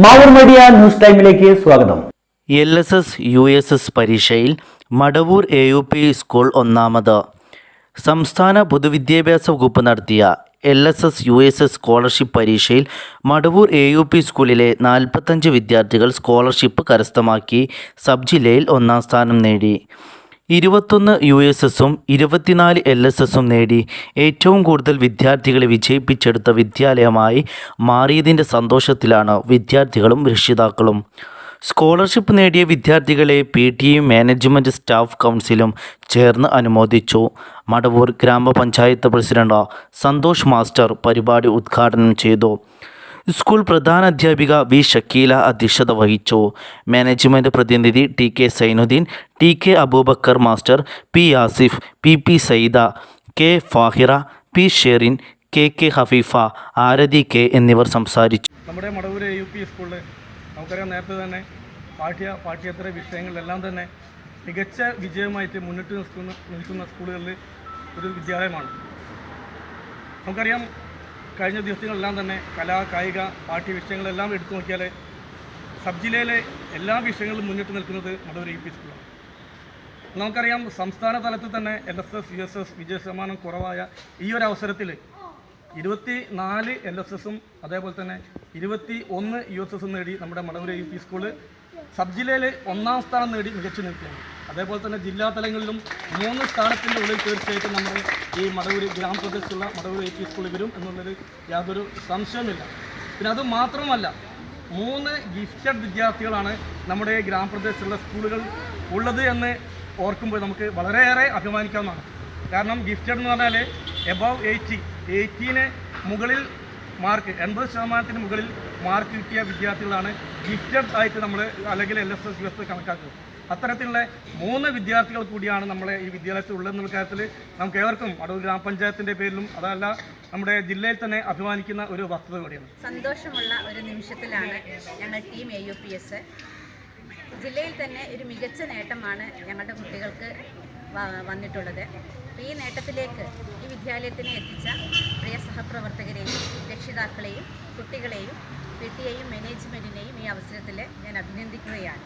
Mavoor media news ടൈമിലേക്ക് സ്വാഗതം. L S S U S S പരീക്ഷയിൽ Madavoor A U P school ഒന്നാമത്. സംസ്ഥാന പൊതുവിദ്യാഭ്യാസ വകുപ്പ് നടത്തിയ L S S U S S scholarship പരീക്ഷയിൽ മടവൂർ എ യു പി സ്കൂളിലെ നാൽപ്പത്തഞ്ച് വിദ്യാർത്ഥികൾ സ്കോളർഷിപ്പ് കരസ്ഥമാക്കി സബ് ജില്ലയിൽ ഒന്നാം സ്ഥാനം നേടി. ഇരുപത്തൊന്ന് യു എസ് എസും ഇരുപത്തിനാല് എൽ എസ് എസും നേടി ഏറ്റവും കൂടുതൽ വിദ്യാർത്ഥികളെ വിജയിപ്പിച്ചെടുത്ത വിദ്യാലയമായി മാറിയതിന്റെ സന്തോഷത്തിലാണ് വിദ്യാർത്ഥികളും രക്ഷിതാക്കളും. സ്കോളർഷിപ്പ് നേടിയ വിദ്യാർത്ഥികളെ പി ടിയും മാനേജ്മെന്റ് സ്റ്റാഫ് കൗൺസിലും ചേർന്ന് അനുമോദിച്ചു. മടവൂർ ഗ്രാമപഞ്ചായത്ത് പ്രസിഡന്റ് സന്തോഷ് മാസ്റ്റർ പരിപാടി ഉദ്ഘാടനം ചെയ്തു. സ്കൂൾ പ്രധാന അധ്യാപിക വി ഷക്കീല അധ്യക്ഷത വഹിച്ചു. മാനേജ്മെന്റ് പ്രതിനിധി T K Sainuddin T K Aboobacker master P Asif P P Saida K Fahira P Sherin K K Hafeefa Arathi K എന്നിവർ സംസാരിച്ചു. നമ്മുടെ മടവൂര് യു പി സ്കൂളിൽ നമുക്കറിയാം നേരത്തെ തന്നെ പാഠ്യ പാഠ്യേതര വിഷയങ്ങളിലെല്ലാം തന്നെ മികച്ച വിജയമായിട്ട് മുന്നിട്ട് നിൽക്കുന്ന നിൽക്കുന്ന സ്കൂളുകളിൽ ഒരു വിദ്യാലയമാണ്. നമുക്കറിയാം കഴിഞ്ഞ ദിവസങ്ങളെല്ലാം തന്നെ കലാ കായിക പാഠ്യ വിഷയങ്ങളെല്ലാം എടുത്തു നോക്കിയാൽ സബ് ജില്ലയിലെ എല്ലാ വിഷയങ്ങളിലും മുന്നിട്ട് നിൽക്കുന്നത് മടവൂർ യു പി സ്കൂളാണ്. നമുക്കറിയാം സംസ്ഥാന തലത്തിൽ തന്നെ L S S U S S വിജയ ശതമാനം കുറവായ ഈ ഒരു അവസരത്തിൽ ഇരുപത്തി നാല് എൽ എസ് എസും അതേപോലെ തന്നെ ഇരുപത്തി ഒന്ന് യു എസ് എസും നേടി നമ്മുടെ Madavoor U P school sub ജില്ലയിൽ ഒന്നാം സ്ഥാനം നേടി മികച്ചു നിൽക്കുകയാണ്. അതേപോലെ തന്നെ ജില്ലാ തലങ്ങളിലും മൂന്ന് സ്ഥാനത്തിന്റെ ഉള്ളിൽ തീർച്ചയായിട്ടും നമ്മൾ ഈ മടവൂർ ഗ്രാമപ്രദേശത്തുള്ള മടവൂർ എ പി സ്കൂൾ വരും എന്നുള്ളൊരു യാതൊരു സംശയമില്ല പിന്നെ അത് മാത്രമല്ല മൂന്ന് ഗിഫ്റ്റഡ് വിദ്യാർത്ഥികളാണ് നമ്മുടെ ഗ്രാമപ്രദേശത്തുള്ള സ്കൂളുകൾ ഉള്ളത് എന്ന് ഓർക്കുമ്പോൾ നമുക്ക് വളരെയേറെ അഭിമാനിക്കാവുന്നതാണ്. കാരണം ഗിഫ്റ്റഡ് എന്ന് പറഞ്ഞാൽ എബവ് എയ്റ്റി എയ്റ്റീന് മുകളിൽ മാർക്ക് എൺപത് ശതമാനത്തിന് മുകളിൽ മാർക്ക് കിട്ടിയ വിദ്യാർത്ഥികളാണ് ഗിഫ്റ്റഡ് ആയിട്ട് നമ്മൾ അല്ലെങ്കിൽ L S S U S കണക്കാക്കുന്നത്. അത്തരത്തിലുള്ള മൂന്ന് വിദ്യാർത്ഥികൾ കൂടിയാണ് നമ്മളെ ഈ വിദ്യാലയത്തിൽ ഉള്ളതെന്നുള്ള കാര്യത്തിൽ നമുക്ക് ഏവർക്കും അടൂർ ഗ്രാമപഞ്ചായത്തിന്റെ പേരിലും അതല്ല നമ്മുടെ ജില്ലയിൽ തന്നെ അഭിമാനിക്കുന്ന ഒരു വസ്തുത കൂടിയാണ്. സന്തോഷമുള്ള ഒരു നിമിഷത്തിലാണ് ഞങ്ങൾ team A U P S ജില്ലയിൽ തന്നെ ഒരു മികച്ച നേട്ടമാണ് ഞങ്ങളുടെ കുട്ടികൾക്ക് വന്നിട്ടുള്ളത് ഈ നേട്ടത്തിലേക്ക് ഈ വിദ്യാലയത്തിനെ എത്തിച്ച പ്രിയ സഹപ്രവർത്തകരെയും രക്ഷിതാക്കളെയും കുട്ടികളെയും പി മാനേജ്മെന്റിനെയും മാനേജ്മെന്റിനെയും ഈ അവസരത്തിൽ ഞാൻ അഭിനന്ദിക്കുകയാണ്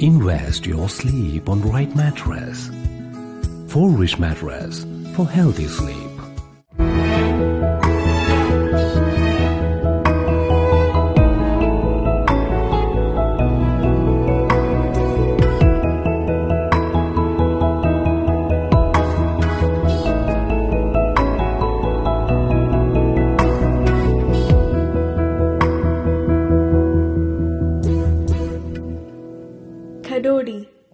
Invest your sleep on right mattress. For rich mattress for healthy sleep.